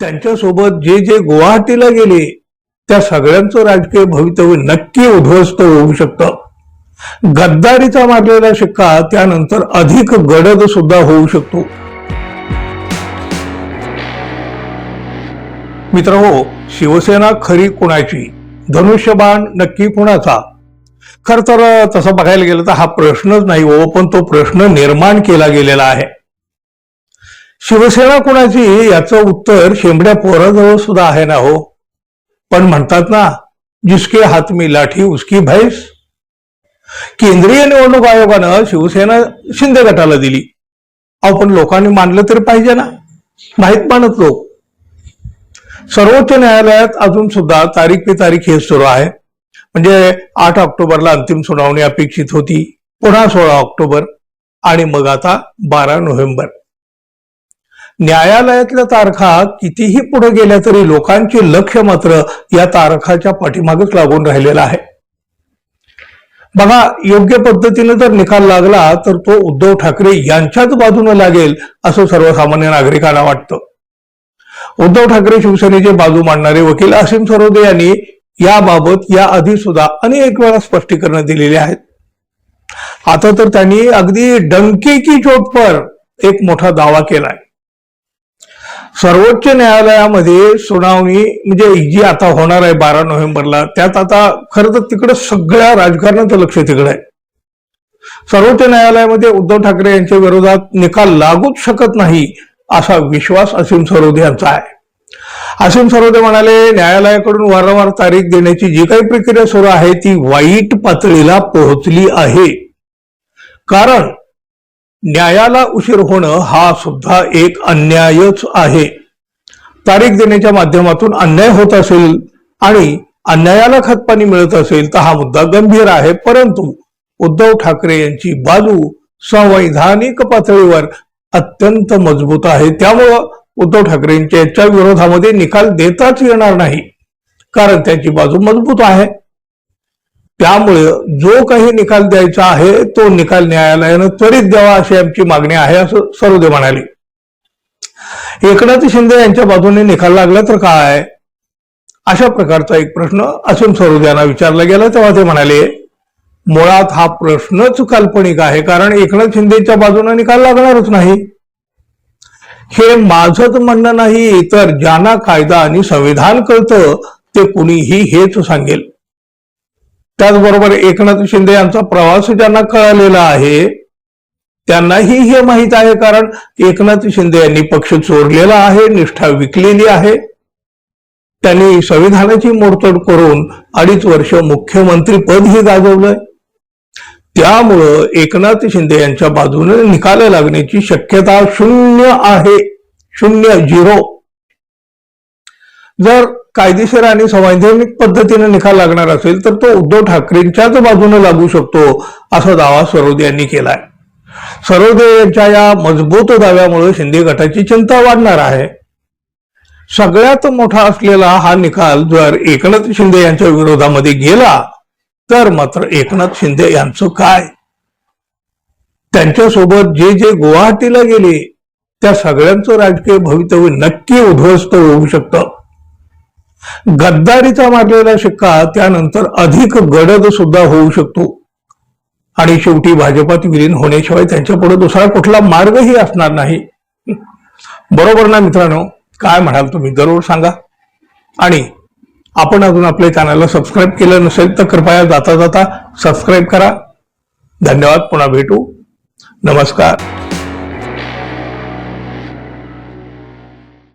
त्यांच्यासोबत जे जे गुवाहाटीला गेले त्या सगळ्यांचं राजकीय भवितव्य नक्की उद्ध्वस्त होऊ शकतं. गद्दारीचा मारलेला शिक्का त्यानंतर अधिक गडद सुद्धा होऊ शकतो. मित्र हो शिवसेना खरी कुणाची? धनुष्यबाण नक्की कुणाचा? खर तर तसं बघायला गेलं तर हा प्रश्नच नाही हो पण तो प्रश्न निर्माण केला गेलेला आहे. शिवसेना कुणाची? याचं उत्तर शेंबड्या पोराजवळ सुद्धा आहे ना हो. पण म्हणतात ना जिसके हात मी लाठी उसकी भैस. केंद्रीय निवडणूक आयोगानं शिवसेना शिंदे गटाला दिली. अहो पण लोकांनी मानलं तरी पाहिजे ना. नाहीत मानत लोक. सर्वोच्च न्यायालयात अजून सुद्धा तारीख पे तारीख हे सुरू आहे. म्हणजे आठ ऑक्टोबरला अंतिम सुनावणी अपेक्षित होती. पुन्हा सोळा ऑक्टोबर आणि मग आता बारा नोव्हेंबर. न्यायालयातल्या तारखा कितीही पुढे गेल्या तरी लोकांचे लक्ष मात्र या तारखाच्या पाठीमागच लागून राहिलेलं आहे. बघा योग्य पद्धतीने जर निकाल लागला तर तो उद्धव ठाकरे यांच्याच बाजूने लागेल असं सर्वसामान्य नागरिकांना वाटतं. उद्धव ठाकरे शिवसेनेचे बाजू मांडणारे वकील असीम सरोदे यांनी याबाबत या आधी सुद्धा अनेक वेळा स्पष्टीकरण दिलेले आहेत. आता तर त्यांनी अगदी डंके की चोट पर एक मोठा दावा केलाय. सर्वोच्च न्यायालयामध्ये सुनावणी म्हणजे जी आता होणार आहे बारा नोव्हेंबरला त्यात आता खरं तर तिकडं सगळ्या राजकारणाचं लक्ष तिकडे आहे. सर्वोच्च न्यायालयामध्ये उद्धव ठाकरे यांच्या विरोधात निकाल लागूच शकत नाही असा विश्वास असीम सरोदे यांचा आहे. असीम सरोदे म्हणाले न्यायालयाकडून वारंवार तारीख देण्याची जी काही प्रक्रिया सुरू आहे ती वाईट पातळीला पोहोचली आहे. कारण न्यायाला उशीर होणं हा सुद्धा एक अन्यायच आहे. तारीख देण्याच्या माध्यमातून अन्याय होत असेल आणि अन्यायाला खतपाणी मिळत असेल तर हा मुद्दा गंभीर आहे. परंतु उद्धव ठाकरे यांची बाजू संवैधानिक पातळीवर अत्यंत मजबूत आहे. त्यामुळं उद्धव ठाकरेंच्या विरोधामध्ये निकाल देताच येणार नाही. कारण त्यांची बाजू मजबूत आहे. त्यामुळे जो काही निकाल द्यायचा आहे तो निकाल न्यायालयानं त्वरित द्यावा अशी आमची मागणी आहे असं सरोदे म्हणाले. एकनाथ शिंदे यांच्या बाजूने निकाल लागला तर काय अशा प्रकारचा एक प्रश्न असीम सरोदे यांना विचारला गेला तेव्हा ते म्हणाले मुळात हा प्रश्नच काल्पनिक आहे कारण एकनाथ शिंदेच्या बाजूने निकाल लागणारच नाही. हे माझंच म्हणणं नाही तर ज्यांना कायदा आणि संविधान कळतं ते कुणीही हेच सांगेल. त्याचबरोबर एकनाथ शिंदे यांचा प्रवास ज्यांना कळालेला आहे त्यांनाही हे माहीत आहे कारण एकनाथ शिंदे यांनी पक्ष चोरलेला आहे निष्ठा विकलेली आहे. त्यांनी संविधानाची मोडतोड करून अडीच वर्ष मुख्यमंत्री पदही गाजवलंय. त्यामुळं एकनाथ शिंदे यांच्या बाजूने निकाल लागण्याची शक्यता शून्य आहे शून्य झिरो. जर कायदेशीर आणि संवैधानिक पद्धतीने निकाल लागणार असेल तर तो उद्धव ठाकरेंच्याच बाजूने लागू शकतो असा दावा सरोदे यांनी केलाय. सरोदे यांच्या या मजबूत दाव्यामुळे शिंदे गटाची चिंता वाढणार आहे. सगळ्यात मोठा असलेला हा निकाल जर एकनाथ शिंदे यांच्या विरोधामध्ये गेला तर मात्र एकनाथ शिंदे यांचं काय? त्यांच्यासोबत जे जे गुवाहाटीला गेले त्या सगळ्यांचं राजकीय भवितव्य नक्की उद्ध्वस्त होऊ शकतं. गद्दारीचा मारलेला शिक्का त्यानंतर अधिक गडद सुद्धा होऊ शकतो. आणि शेवटी भाजपात विलीन होण्याशिवाय त्यांच्या पुढे दुसरा कुठला मार्गही असणार नाही. बरोबर ना मित्रांनो? काय म्हणाल तुम्ही? जरूर सांगा. आणि आपण अजून आपल्या चॅनलला सबस्क्राईब केलं नसेल तर कृपया जाता जाता सबस्क्राईब करा. धन्यवाद. पुन्हा भेटू. नमस्कार.